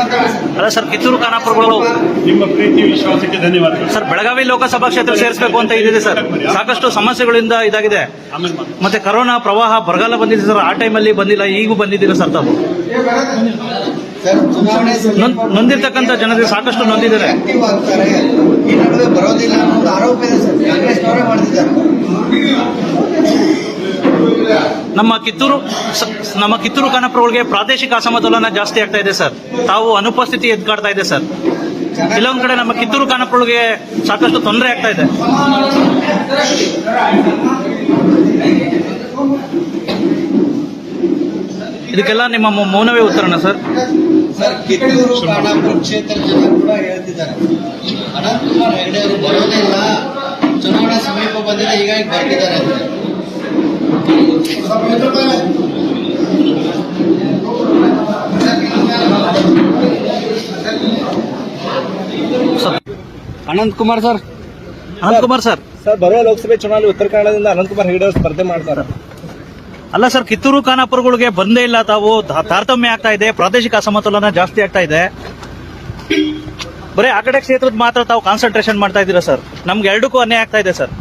ಅಲ್ಲ ಸರ್ ಕಿತ್ತೂರು ಖಾನಾಪುರಗಳು ನಿಮ್ಮ ಪ್ರೀತಿ ವಿಶ್ವಾಸಕ್ಕೆ ಧನ್ಯವಾದ ಸರ್ ಬೆಳಗಾವಿ ಲೋಕಸಭಾ ಕ್ಷೇತ್ರ ಸೇರಿಸಬೇಕು ಅಂತ ಇದಿದೆ ಸರ್. ಸಾಕಷ್ಟು ಸಮಸ್ಯೆಗಳಿಂದ ಇದಾಗಿದೆ. ಮತ್ತೆ ಕರೋನಾ ಪ್ರವಾಹ ಬರಗಾಲ ಬಂದಿದೆ ಸರ್. ಆ ಟೈಮಲ್ಲಿ ಬಂದಿಲ್ಲ ಈಗೂ ಬಂದಿದ್ದೀರಾ ಸರ್ ತಾವು? ಸರ್ ಚುನಾವಣೆ ನೊಂದ್- ನೊಂದಿರ್ತಕ್ಕಂಥ ಜನತೆ ಸಾಕಷ್ಟು ನೊಂದಿದ್ದಾರೆ. ಬರೋದಿಲ್ಲ ಆರೋಪ ಇದೆ ಸರ್. ಮಾಡ್ತಿದ್ದಾರೆ. ನಮ್ಮ ಕಿತ್ತೂರು ನಮ್ಮ ಕಿತ್ತೂರು ಖಾನಾಪುರಗಳಿಗೆ ಪ್ರಾದೇಶಿಕ ಅಸಮತೋಲನ ಜಾಸ್ತಿ ಆಗ್ತಾ ಇದೆ, ಸರ್. ತಾವು ಅನುಪಸ್ಥಿತಿ ಎದ್ಕಾಡ್ತಾ ಇದೆ, ಸರ್. ಕೆಲವೊಂದು ಕಡೆ ನಮ್ಮ ಕಿತ್ತೂರು ಖಾನಾಪುರಗಳಿಗೆ ಸಾಕಷ್ಟು ತೊಂದರೆ ಆಗ್ತಾ ಇದೆ. ಇದಕ್ಕೆಲ್ಲ ನಿಮ್ಮ ಮೌನವೇ ಉತ್ತರನ, ಸರ್. ಸರ್, ಕಿತ್ತೂರು ಕ್ಷೇತ್ರ ಜನ ಕೂಡ ಹೇಳ್ತಿದ್ದಾರೆ. ಅನಂತಕುಮಾರ್ ಹೆಗಡೆ ಅವರು ಚುನಾವಣಾ ಸಮೀಪ ಬಂದಿದೆ, ಹೀಗಾಗಿ ಬರ್ತಿದ್ದಾರೆ ಅಂತ sir Ananth Kumar sir. Ananthkumar sir sir. ಬರುವ ಲೋಕಸಭೆ ಚುನಾವಣೆ ಉತ್ತರ ಕನ್ನಡದಿಂದ ಅನಂತ್ ಕುಮಾರ್ ಹೆಗಡೆ ಸ್ಪರ್ಧೆ ಮಾಡ್ತಾರೆ. ಅಲ್ಲ ಸರ್ ಕಿತ್ತೂರು ಖಾನಾಪುರಗಳಿಗೆ ಬಂದೇ ಇಲ್ಲ ತಾವು. ತಾರತಮ್ಯ ಆಗ್ತಾ ಇದೆ ಪ್ರಾದೇಶಿಕ ಅಸಮತೋಲನ ಜಾಸ್ತಿ ಆಗ್ತಾ ಇದೆ. ಬರೀ ಆ ಕಡೆ ಕ್ಷೇತ್ರದ ಮಾತ್ರ ತಾವು ಕಾನ್ಸಂಟ್ರೇಷನ್ ಮಾಡ್ತಾ ಇದ್ದೀರಾ ಸರ್? ನಮ್ಗೆ ಎರಡಕ್ಕೂ ಅನ್ಯಾಯ ಆಗ್ತಾ ಇದೆ ಸರ್.